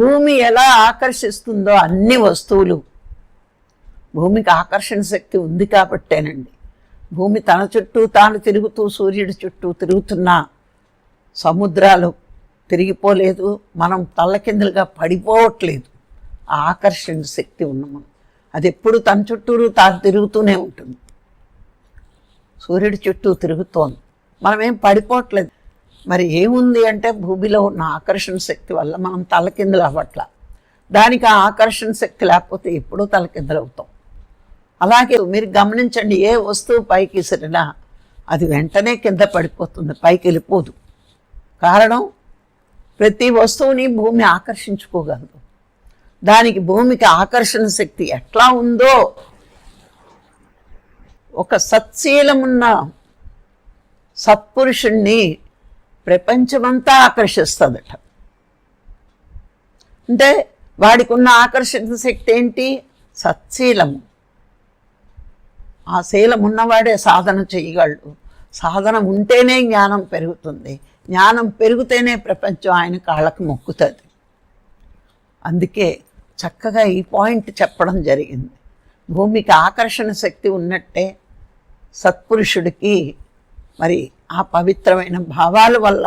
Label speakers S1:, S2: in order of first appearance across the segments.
S1: భూమి ఎలా ఆకర్షిస్తుందో అన్ని వస్తువులు. భూమికి ఆకర్షణ శక్తి ఉంది కాబట్టేనండి. భూమి తన చుట్టూ తాను తిరుగుతూ సూర్యుడి చుట్టూ తిరుగుతున్న సముద్రాలు తిరిగిపోలేదు మనం తల్లకిందులుగా పడిపోవట్లేదు. ఆ ఆకర్షణ శక్తి ఉన్న అది ఎప్పుడు తన చుట్టూరు తాను తిరుగుతూనే ఉంటుంది. సూర్యుడి చుట్టూ తిరుగుతోంది. మనం ఏం పడిపోవట్లేదు. మరి ఏముంది అంటే భూమిలో ఉన్న ఆకర్షణ శక్తి వల్ల మనం తలకిందులు అవ్వట్ల. దానికి ఆ ఆకర్షణ శక్తి లేకపోతే ఎప్పుడూ తలకిందులు అవుతాం. అలాగే మీరు గమనించండి ఏ వస్తువు పైకి విసిరినా అది వెంటనే కింద పడిపోతుంది పైకి వెళ్ళిపోదు. కారణం ప్రతి వస్తువుని భూమి ఆకర్షించుకోగలదు. దానికి భూమికి ఆకర్షణ శక్తి ఎట్లా ఉందో ఒక సత్శీలమున్న సత్పురుషుణ్ణి ప్రపంచమంతా ఆకర్షిస్తుందట. అంటే వాడికి ఉన్న ఆకర్షణ శక్తి ఏంటి? సత్శీలము ఆ శీలం ఉన్నవాడే సాధన చేయగలడు. సాధన ఉంటేనే జ్ఞానం పెరుగుతుంది. జ్ఞానం పెరిగితేనే ప్రపంచం ఆయన కాళ్ళకు మొక్కుతుంది. అందుకే చక్కగా ఈ పాయింట్ చెప్పడం జరిగింది. భూమికి ఆకర్షణ శక్తి ఉన్నట్టే సత్పురుషుడికి మరి ఆ పవిత్రమైన భావాల వల్ల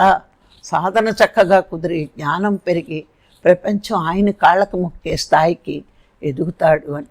S1: సాధన చక్కగా కుదిరి జ్ఞానం పెరిగి ప్రపంచం ఆయన కాళ్ళకు మొక్కే స్థాయికి ఎదుగుతాడు అని.